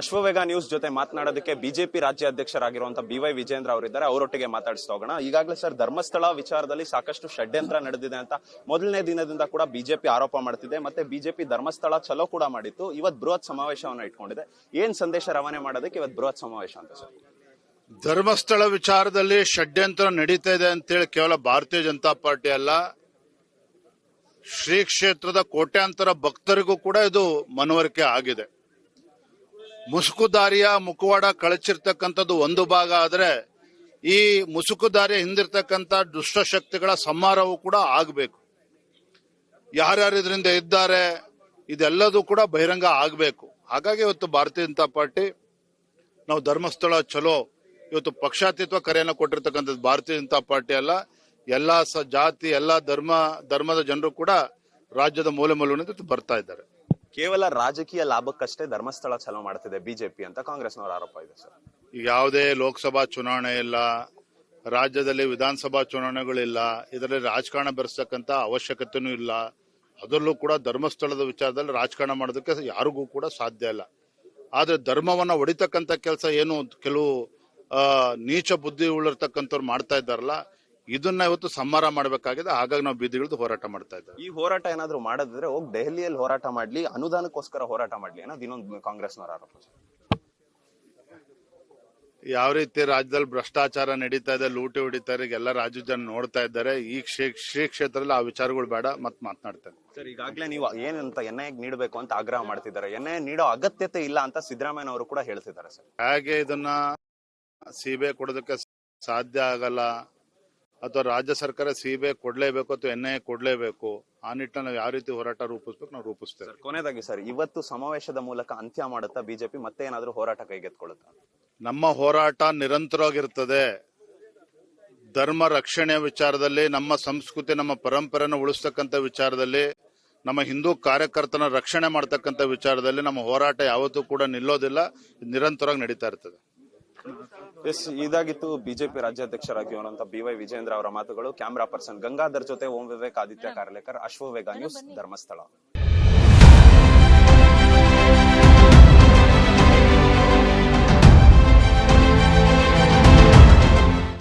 Ashwavega news ಜೊತೆ ಮಾತನಾಡೋದಕ್ಕೆ BJP ರಾಜ್ಯಾಧ್ಯಕ್ಷರಾಗಿರುವಂತಹ ಬಿ ವೈ ವಿಜೇಂದ್ರ ಅವರಿದ್ದಾರೆ. ಅವರೊಟ್ಟಿಗೆ ಮಾತಾಡಿಸ್ತಾ ಹೋಗೋಣ. ಈಗಾಗಲೇ ಸರ್, ಧರ್ಮಸ್ಥಳ ವಿಚಾರದಲ್ಲಿ ಸಾಕಷ್ಟು ಷಡ್ಯಂತ್ರ ನಡೆದಿದೆ ಅಂತ ಮೊದಲನೇ ದಿನದಿಂದ ಕೂಡ ಬಿಜೆಪಿ ಆರೋಪ ಮಾಡ್ತಿದೆ. ಮತ್ತೆ ಬಿಜೆಪಿ ಧರ್ಮಸ್ಥಳ ಚಲೋ ಕೂಡ ಮಾಡಿತ್ತು. ಇವತ್ತು ಬೃಹತ್ ಸಮಾವೇಶವನ್ನು ಇಟ್ಕೊಂಡಿದೆ. ಏನ್ ಸಂದೇಶ ರವಾನೆ ಮಾಡೋದಕ್ಕೆ ಇವತ್ತು ಬೃಹತ್ ಸಮಾವೇಶ ಅಂತ ಸರ್? ಧರ್ಮಸ್ಥಳ ವಿಚಾರದಲ್ಲಿ ಷಡ್ಯಂತ್ರ ನಡೀತಾ ಇದೆ ಅಂತೇಳಿ ಕೇವಲ ಭಾರತೀಯ ಜನತಾ ಪಾರ್ಟಿ ಅಲ್ಲ, ಶ್ರೀ ಕ್ಷೇತ್ರದ ಕೋಟ್ಯಾಂತರ ಭಕ್ತರಿಗೂ ಕೂಡ ಇದು ಮನವರಿಕೆ ಆಗಿದೆ. ಮುಸುಕುದಾರಿಯ ಮುಖವಾಡ ಕಳಚಿರ್ತಕ್ಕಂಥದ್ದು ಒಂದು ಭಾಗ ಆದರೆ ಈ ಮುಸುಕುದಾರಿಯ ಹಿಂದಿರ್ತಕ್ಕಂಥ ದುಷ್ಟಶಕ್ತಿಗಳ ಸಂಹಾರವೂ ಕೂಡ ಆಗಬೇಕು. ಯಾರ್ಯಾರು ಇದರಿಂದ ಇದ್ದಾರೆ, ಇದೆಲ್ಲದೂ ಕೂಡ ಬಹಿರಂಗ ಆಗಬೇಕು. ಹಾಗಾಗಿ ಇವತ್ತು ಭಾರತೀಯ ಜನತಾ ಪಾರ್ಟಿ, ನಾವು ಧರ್ಮಸ್ಥಳ ಚಲೋ, ಇವತ್ತು ಪಕ್ಷಾತೀತ್ವ ಕರೆಯನ್ನು ಕೊಟ್ಟಿರ್ತಕ್ಕಂಥದ್ದು ಭಾರತೀಯ ಜನತಾ ಪಾರ್ಟಿ ಅಲ್ಲ. ಎಲ್ಲ ಸ ಜಾತಿ, ಎಲ್ಲ ಧರ್ಮ, ಧರ್ಮದ ಜನರು ಕೂಡ ರಾಜ್ಯದ ಮೂಲೆ ಮೂಲೆಯಿಂದ ಬರ್ತಾ ಇದ್ದಾರೆ. ಕೇವಲ ರಾಜಕೀಯ ಲಾಭಕ್ಕಷ್ಟೇ ಧರ್ಮಸ್ಥಳ ಚಲೋ ಮಾಡ್ತಿದೆ ಬಿಜೆಪಿ ಅಂತ ಕಾಂಗ್ರೆಸ್ನವರ ಆರೋಪ ಇದೆ, ಸರ್. ಈಗ ಯಾವುದೇ ಲೋಕಸಭಾ ಚುನಾವಣೆ ಇಲ್ಲ, ರಾಜ್ಯದಲ್ಲಿ ವಿಧಾನಸಭಾ ಚುನಾವಣೆಗಳಿಲ್ಲ, ಇದರಲ್ಲಿ ರಾಜಕಾರಣ ಬೆರೆಸ್ತಕ್ಕಂಥ ಅವಶ್ಯಕತೆನೂ ಇಲ್ಲ. ಅದರಲ್ಲೂ ಕೂಡ ಧರ್ಮಸ್ಥಳದ ವಿಚಾರದಲ್ಲಿ ರಾಜಕಾರಣ ಮಾಡೋದಕ್ಕೆ ಯಾರಿಗೂ ಕೂಡ ಸಾಧ್ಯ ಇಲ್ಲ. ಆದರೆ ಧರ್ಮವನ್ನು ಹೊಡಿತಕ್ಕಂಥ ಕೆಲಸ ಏನು? ಕೆಲವು ನೀಚ ಬುದ್ಧಿ ಉಳಿರ್ತಕ್ಕಂಥವ್ರು ಮಾಡ್ತಾ ಇದ್ದಾರಲ್ಲ ಇದನ್ನ ಇವತ್ತು ಸಂಹಾರ ಮಾಡಬೇಕಾಗಿದೆ. ಹಾಗಾಗಿ ನಾವು ಬೀದಿಗಿಳಿದು ಹೋರಾಟ ಮಾಡ್ತಾ ಇದ್ದೇವೆ. ಈ ಹೋರಾಟ ಏನಾದ್ರು ಮಾಡೋದಿದ್ರೆ ಹೋಗಿ ದೆಹಲಿಯಲ್ಲಿ ಹೋರಾಟ ಮಾಡ್ಲಿ ಅನುದಾನಕ್ಕೋಸ್ಕರ ಹೋರಾಟ ಮಾಡ್ಲಿ ಅನ್ನೋದು ಇನ್ನೊಂದು ಕಾಂಗ್ರೆಸ್ನವರ ಆರೋಪ. ಯಾವ ರೀತಿ ರಾಜ್ಯದಲ್ಲಿ ಭ್ರಷ್ಟಾಚಾರ ನಡೀತಾ ಇದೆ ಲೂಟಿ ಹೊಡಿತಾರೆ ಎಲ್ಲ ರಾಜ್ಯ ಜನ ನೋಡ್ತಾ ಇದ್ದಾರೆ. ಈ ಶ್ರೀ ಕ್ಷೇತ್ರದಲ್ಲಿ ಆ ವಿಚಾರಗಳು ಬೇಡ ಮತ್ ಮಾತನಾಡ್ತಾರೆ ಸರ್ ಈಗಾಗಲೇ ನೀವು ಏನಂತ ಎನ್ ಐ ನೀಡಬೇಕು ಅಂತ ಆಗ್ರಹ ಮಾಡ್ತಿದ್ದಾರೆ. ಎನ್ ಐ ನೀಡೋ ಅಗತ್ಯತೆ ಇಲ್ಲ ಅಂತ ಸಿದ್ದರಾಮಯ್ಯ ಅವರು ಕೂಡ ಹೇಳ್ತಿದ್ದಾರೆ ಸರ್. ಹಾಗೆ ಇದನ್ನ ಸಿಬಿಐ ಕೊಡೋದಕ್ಕೆ ಸಾಧ್ಯ ಆಗಲ್ಲ. ಅಥವಾ ರಾಜ್ಯ ಸರ್ಕಾರ ಸಿಬಿಐ ಕೊಡ್ಲೇಬೇಕು ಅಥವಾ ಎನ್ ಐ ಕೊಡ್ಲೇಬೇಕು ಆ ನಿಟ್ಟಿನಲ್ಲಿ ನಾವು ಯಾವ ರೀತಿ ಹೋರಾಟ ರೂಪಿಸ್ಬೇಕು ನಾವು ರೂಪಿಸ್ತೇವೆ. ಕೊನೆಯದಾಗಿ ಸರ್ ಇವತ್ತು ಸಮಾವೇಶದ ಮೂಲಕ ಅಂತ್ಯ ಮಾಡುತ್ತಾ ಬಿಜೆಪಿ ಮತ್ತೆ ಏನಾದರೂ ಹೋರಾಟ ಕೈಗೆತ್ಕೊಳ್ಳುತ್ತಾ ನಮ್ಮ ಹೋರಾಟ ನಿರಂತರವಾಗಿರ್ತದೆ ಧರ್ಮ ರಕ್ಷಣೆಯ ವಿಚಾರದಲ್ಲಿ ನಮ್ಮ ಸಂಸ್ಕೃತಿ ನಮ್ಮ ಪರಂಪರೆಯನ್ನು ಉಳಿಸ್ತಕ್ಕಂಥ ವಿಚಾರದಲ್ಲಿ ನಮ್ಮ ಹಿಂದೂ ಕಾರ್ಯಕರ್ತನ ರಕ್ಷಣೆ ಮಾಡ್ತಕ್ಕಂಥ ವಿಚಾರದಲ್ಲಿ ನಮ್ಮ ಹೋರಾಟ ಯಾವತ್ತೂ ಕೂಡ ನಿಲ್ಲೋದಿಲ್ಲ ನಿರಂತರವಾಗಿ ನಡೀತಾ ಇರ್ತದೆ. ಎಸ್, ಇದಾಗಿತ್ತು ಬಿಜೆಪಿ ರಾಜ್ಯಾಧ್ಯಕ್ಷರಾಗಿರುವಂತ ಬಿ ವೈ ವಿಜೇಂದ್ರ ಅವರ ಮಾತುಗಳು. ಕ್ಯಾಮರಾ ಪರ್ಸನ್ ಗಂಗಾಧರ್ ಜೊತೆ ಓಂ ವಿವೇಕ್ ಆದಿತ್ಯ ಕಾರ್ಲೇಕರ್ ಅಶ್ವವೇಗ ನ್ಯೂಸ್ ಧರ್ಮಸ್ಥಳ.